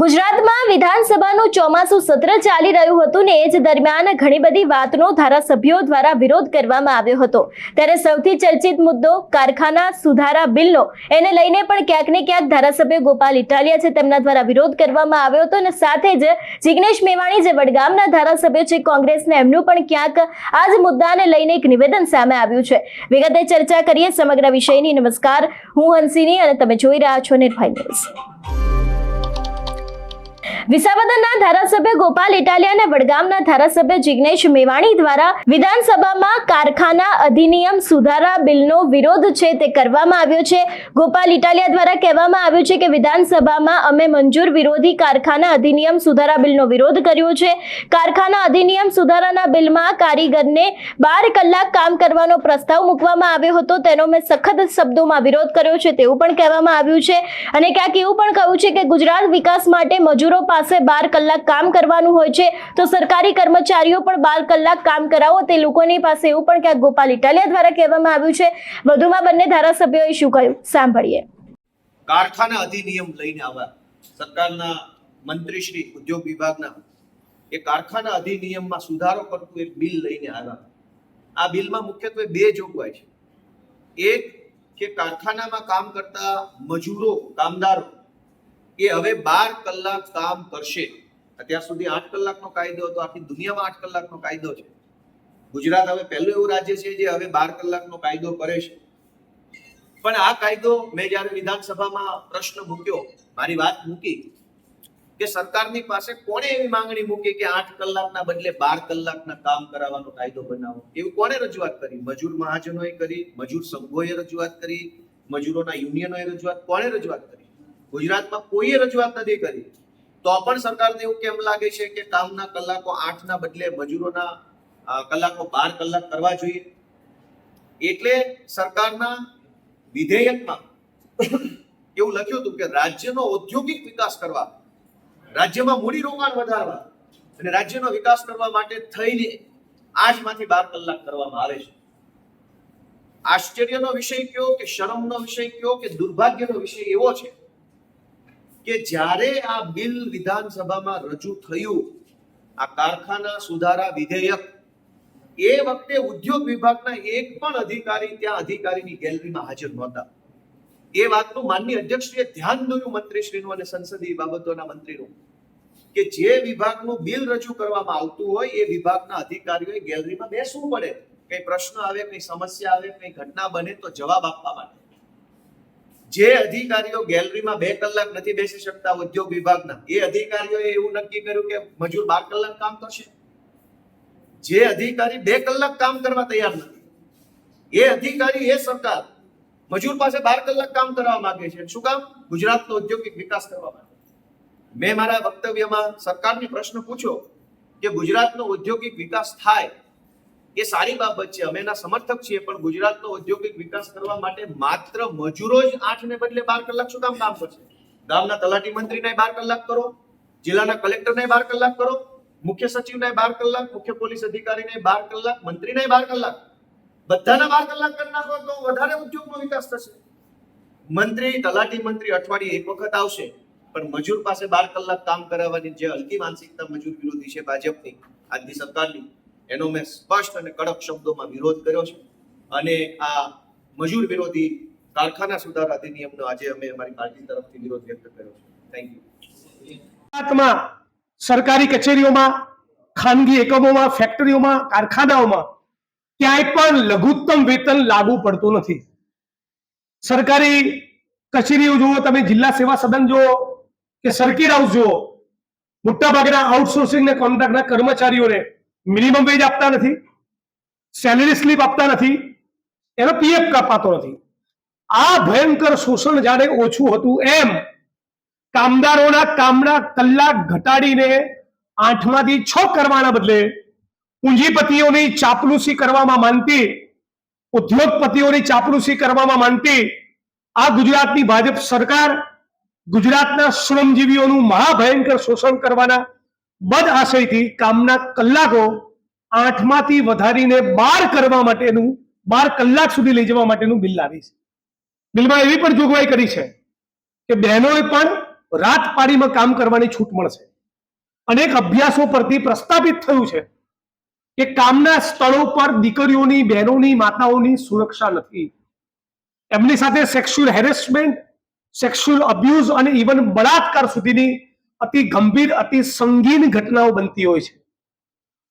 ગુજરાતમાં વિધાનસભાનું ચોમાસું સત્ર ચાલી રહ્યું હતું ને એ જ દરમિયાન ઘણી બધી વાતનો ધારાસભ્યો દ્વારા વિરોધ કરવામાં આવ્યો હતો. ત્યારે સૌથી ચર્ચિત મુદ્દો કારખાના સુધારા બિલનો. એને લઈને પણ ક્યાંક ને ક્યાંક ધારાસભ્ય ગોપાલ ઇટાલિયા છે તેમના દ્વારા વિરોધ કરવામાં આવ્યો હતો અને સાથે જ જિગ્નેશ મેવાણી જે વડગામના ધારાસભ્ય છે કોંગ્રેસના એમનું પણ ક્યાંક આ જ મુદ્દાને લઈને એક નિવેદન સામે આવ્યું છે. વિગતે ચર્ચા કરીએ સમગ્ર વિષયની. નમસ્કાર, હું હંસિની અને તમે જોઈ રહ્યા છો નિર્ભય ન્યૂઝ. વિસાવદરના ધારાસભ્ય ગોપાલ ઇટાલિયા અને વડગામના ધારાસભ્ય જિગ્નેશ મેવાણી દ્વારા વિધાનસભામાં કારખાના અધિનિયમ સુધારા બિલનો વિરોધ છે તે કરવામાં આવ્યો છે. ગોપાલ ઇટાલિયા દ્વારા કહેવામાં આવ્યું છે કે વિધાનસભામાં અમે મંજૂર વિરોધી કારખાના અધિનિયમ સુધારા બિલનો વિરોધ કર્યો છે. કારખાના અધિનિયમ સુધારાના બિલમાં કારીગરને બાર કલાક કામ કરવાનો પ્રસ્તાવ મૂકવામાં આવ્યો હતો. તેનો મેં સખત શબ્દોમાં વિરોધ કર્યો છે તેવું પણ કહેવામાં આવ્યું છે. અને ક્યાંક એવું પણ કહ્યું છે કે ગુજરાત વિકાસ માટે મજૂરો પાસે બાર કલાક કામ કરવાનું હોય છે, તો સરકારી કર્મચારીઓ પણ બાર કલાક કામ કરાવો. તે લોકોની પાસે એવું પણ ક્યાંક ગોપાલ ઇટાલિયા દ્વારા કહેવામાં આવ્યું છે. વધુમાં બંને ધારાસભ્યોએ શું કહ્યું? સાંભળીએ. કારખાના અધિનિયમ લઈને આવ્યા. સરકારના મંત્રી શ્રી ઉદ્યોગ વિભાગના. એ કારખાના અધિનિયમમાં સુધારો કરતું એક બિલ લઈને આવ્યા. આ બિલમાં મુખ્યત્વે બે જોગવાઈ છે. એક, કે કારખાનામાં કામ કરતા મજૂરો, કામદારો એ હવે બાર કલાક કામ કરશે. અત્યાર સુધી આઠ કલાકનો કાયદો હતો, આખી દુનિયામાં આઠ કલાકનો કાયદો છે. ગુજરાત હવે પહેલું એવું રાજ્ય છે જે હવે બાર કલાકનો કાયદો કરે છે. પણ આ કાયદો મેં જ્યારે વિધાનસભામાં પ્રશ્ન મૂક્યો, મારી વાત મૂકી, કે સરકારની પાસે કોણે એવી માંગણી મૂકી કે આઠ કલાકના બદલે બાર કલાકના કામ કરાવવાનો કાયદો બનાવો? એવું કોણે રજૂઆત કરી? મજૂર મહાજનોએ કરી, મજૂર સંઘોએ રજૂઆત કરી, મજૂરોના યુનિયનોએ રજૂઆત? કોણે રજૂઆત કરી? ગુજરાતમાં કોઈએ રજૂઆત નથી કરી. તો પણ સરકારને એવું કેમ લાગે છે કે કામના કલાકો આઠના બદલે મજૂરોના કલાકો બાર કલાક કરવા જોઈએ? એટલે સરકારના વિધેયકમાં એવું લખ્યું હતું કે રાજ્યનો ઔદ્યોગિક વિકાસ કરવા, રાજ્યમાં મૂડી રોકાણ વધારવા અને રાજ્યનો વિકાસ કરવા માટે થઈને આઠમાંથી બાર કલાક કરવામાં આવે છે. આશ્ચર્યનો વિષય કયો કે શરમનો વિષય કયો કે દુર્ભાગ્યનો વિષય એવો છે? કે જ્યારે આ બિલ વિધાનસભામાં રજૂ થયું, આ કારખાના સુધારા વિધેયક, એ વખતે ઉદ્યોગ વિભાગના એક પણ અધિકારી ત્યાં અધિકારીની ગેલેરીમાં હાજર નહોતા. એ વાતનું માનનીય અધ્યક્ષશ્રીએ ધ્યાન દોર્યું મંત્રીશ્રીનું અને સંસદીય બાબતોના મંત્રીનું, કે જે વિભાગનું બિલ રજૂ કરવામાં આવતું હોય, એ વિભાગના અધિકારીઓએ ગેલેરીમાં બેસવું પડે. કઈ પ્રશ્ન આવે, કઈ સમસ્યા આવે, કઈ ઘટના બને તો જવાબ આપવા માટે. જે અધિકારીઓ ગેલેરીમાં બે કલાક નથી બેસી શકતા ઉદ્યોગ વિભાગના, એ અધિકારીઓએ એવું નક્કી કર્યું કે મજૂર બાર કલાક કામ કરશે. જે અધિકારી બે કલાક કામ કરવા તૈયાર નથી, એ અધિકારી, એ સરકાર મજૂર પાસે બાર કલાક કામ કરવા માંગે છે. શું કામ? ગુજરાતનો ઔદ્યોગિક વિકાસ કરવા માટે. મેં મારા વક્તવ્યમાં સરકારને પ્રશ્ન પૂછ્યો કે ગુજરાતનો ઔદ્યોગિક વિકાસ થાય એ સારી બાબત છે. અમે એના સમર્થક છીએ, પણ ગુજરાતનો ઔદ્યોગિક વિકાસ કરવા માટે માત્ર મજૂરો જ આઠ ને બદલે બાર કલાક શું કામ કામ કરશે? ગામના તલાટી મંત્રીને બાર કલાક કરો, જિલ્લાના કલેક્ટરને બાર કલાક કરો, મુખ્ય સચિવને બાર કલાક, મુખ્ય પોલીસ અધિકારીને બાર કલાક, મંત્રીને બાર કલાક. બધાના બાર કલાક કરી નાખો તો વધારે ઉદ્યોગનો વિકાસ થશે. મંત્રી, તલાટી મંત્રી અઠવાડિયે એક વખત આવશે, પણ મજૂર પાસે બાર કલાક કામ કરાવવાની જે હલકી માનસિકતા મજૂર વિરોધી છે ભાજપની, આજની સરકારની એનો મેં સ્પષ્ટ અને કડક શબ્દોમાં વિરોધ કર્યો છે. અને આ મજૂર વિરોધી કારખાના સુધાર અધિનિયમનો આજે અમે અમારી પાર્ટી તરફથી વિરોધ વ્યક્ત કર્યો છે. થેન્ક યુ ગુજરાતમાં સરકારી કચેરીઓમાં, ખાનગી એકમોમાં, ફેક્ટરીઓમાં, કારખાનાઓમાં ક્યાંય પણ લઘુત્તમ વેતન લાગુ પડતું નથી. સરકારી કચેરીઓ જુઓ, તમે જિલ્લા સેવા સદન જુઓ કે સર્કિટ હાઉસ જુઓ, મોટાભાગના આઉટસોર્સિંગ ને કોન્ટ્રાક્ટના કર્મચારીઓને મિનિમમ વેજ આપતા નથી. સેલરી સ્લીપ આપતા નથી. એનો પીએફ કાપાતો નથી. આ ભયંકર શોષણ જ્યારે ઓછું હતું એમ, કામદારોના કામના કલાક ઘટાડીને આઠમાંથી છ કરવાના બદલે પૂંજીપતિઓની ચાપલુસી કરવામાં માનતી, ઉદ્યોગપતિઓની ચાપલુસી કરવામાં માનતી, આ ગુજરાતની ભાજપ સરકાર ગુજરાતના શ્રમજીવીઓનું મહાભયંકર શોષણ કરવાના બદ આશયથી કામના કલાકો આઠમાંથી વધારીને બાર કરવા માટેનું, બાર કલાક સુધી લઈ જવા માટેનું બિલ લાવી બિલમાં એવી પણ જોગવાઈ કરી છે કે બહેનોએ પણ રાત પાડીમાં કામ કરવાની છૂટ મળશે. અનેક અભ્યાસો પરથી પ્રસ્થાપિત થયું છે કે કામના સ્થળો પર દીકરીઓની, બહેનોની, માતાઓની સુરક્ષા નથી. એમની સાથે સેક્સ્યુઅલ હેરેસમેન્ટ સેક્સ્યુઅલ અબ્યુઝ અને ઇવન બળાત્કાર સુધીની અતિ ગંભીર, અતિ સંગીન ઘટનાઓ બનતી હોય છે.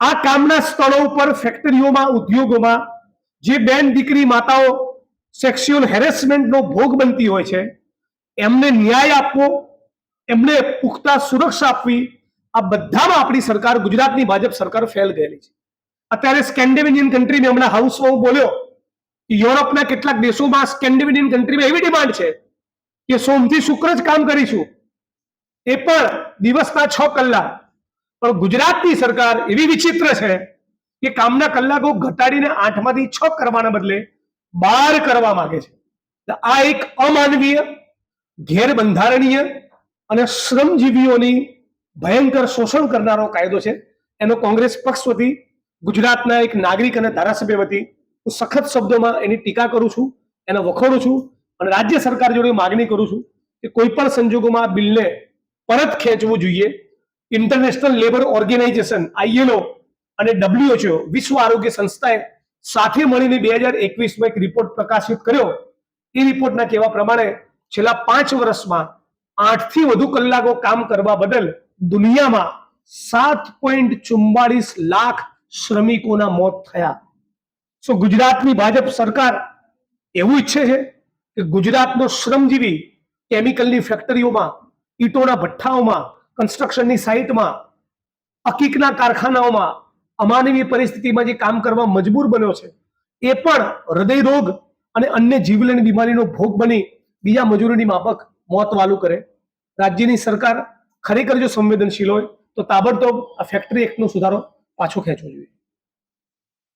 આ કામના સ્થળો ઉપર ફેક્ટરીઓમાં, ઉદ્યોગોમાં જે બેન દીકરી માતાઓ સેક્સ્યુઅલ હેરેસમેન્ટનો ભોગ બનતી હોય છે, એમને ન્યાય આપવો, એમને પુખ્તા સુરક્ષા આપવી, આ બધામાં આપણી સરકાર, ગુજરાતની ભાજપ સરકાર ફેલ ગયેલી છે. અત્યારે સ્કેન્ડિનેવિયન કન્ટ્રીમાં હમણાં હાઉસમાં હું બોલ્યો કે યુરોપના કેટલાક દેશોમાં સ્કેન્ડિનેવિયન કન્ટ્રીમાં એવી ડિમાન્ડ છે કે સોમથી શુક્ર જ કામ કરીશું. એ પણ દિવસના છ કલાક. પણ ગુજરાતની સરકાર એવી વિચિત્ર છે કે કામના કલાકો ઘટાડીને આઠમાંથી છ કરવાના બદલે બાર કરવા માંગે છે. આ એક અમાનવીય ગેરબંધારણીય અને શ્રમજીવીઓની ભયંકર શોષણ કરનારો કાયદો છે. એનો કોંગ્રેસ પક્ષ વતી, ગુજરાતના એક નાગરિક અને ધારાસભ્ય વતી હું સખત શબ્દોમાં એની ટીકા કરું છું, એને વખોડું છું અને રાજ્ય સરકાર જોડે માગણી કરું છું કે કોઈ પણ સંજોગોમાં આ બિલને પરત ખેંચવું જોઈએ. ઇન્ટરનેશનલ લેબર ઓર્ગેનાઇઝેશન આઈએલઓ અને ડબ્લ્યુએચઓ વિશ્વ આરોગ્ય સંસ્થાએ સાથે મળીને બે હજાર એકવીસમાં એક રિપોર્ટ પ્રકાશિત કર્યો. એ રિપોર્ટના કહેવા પ્રમાણે છેલ્લા પાંચ વર્ષમાં આઠથી વધુ કલાકો કામ કરવા બદલ દુનિયામાં સાત પોઈન્ટ ચુમ્બાળીસ લાખ શ્રમિકોના મોત થયા. સો ગુજરાતની ભાજપ સરકાર એવું ઈચ્છે છે કે ગુજરાતનો શ્રમજીવી કેમિકલની ફેક્ટરીઓમાં ઈટોના ભઠ્ઠાઓમાં કન્સ્ટ્રક્શનની સાઇટમાં અકીકના કારખાનાઓમાં, અમાનવીય પરિસ્થિતિમાં જે કામ કરવા મજબૂર બન્યો છે, એ પણ હૃદય રોગ અને અન્ય જીવલેણ બીમારીનો ભોગ બની બીજા મજૂરોની માફક મોત વાલું કરે. રાજ્યની સરકાર ખરેખર જો સંવેદનશીલ હોય, તો તાબડતોબ આ ફેક્ટરી એક્ટનો સુધારો પાછો ખેંચવો જોઈએ.